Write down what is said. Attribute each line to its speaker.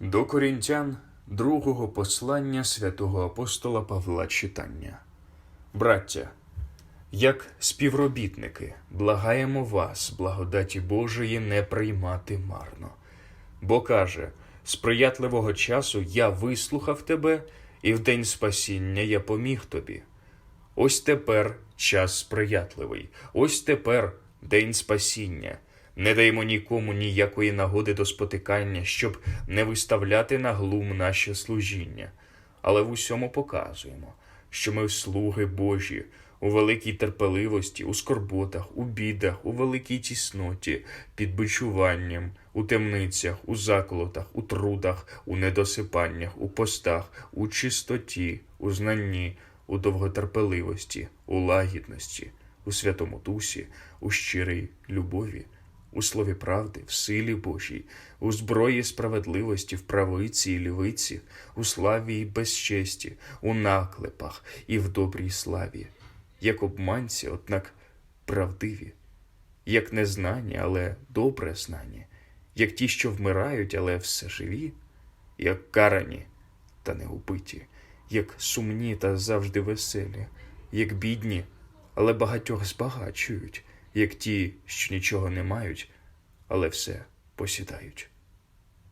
Speaker 1: До корінтян другого послання святого апостола Павла читання. Браття, як співробітники, благаємо вас, благодаті Божої, не приймати марно. Бо каже: сприятливого часу я вислухав тебе, і в день спасіння я поміг тобі. Ось тепер час сприятливий, ось тепер день спасіння. Не даємо нікому ніякої нагоди до спотикання, щоб не виставляти на глум наше служіння, але в усьому показуємо, що ми слуги Божі у великій терпеливості, у скорботах, у бідах, у великій тісноті, під бичуванням, у темницях, у заколотах, у трудах, у недосипаннях, у постах, у чистоті, у знанні, у довготерпеливості, у лагідності, у святому дусі, у щирій любові, у слові правди, в силі Божій, у зброї справедливості, в правиці і лівиці, у славі і безчесті, у наклепах і в добрій славі, як обманці, однак правдиві, як незнані, але добре знані, як ті, що вмирають, але все живі, як карані та не убиті, як сумні та завжди веселі, як бідні, але багатьох збагачують, як ті, що нічого не мають, але все посідають.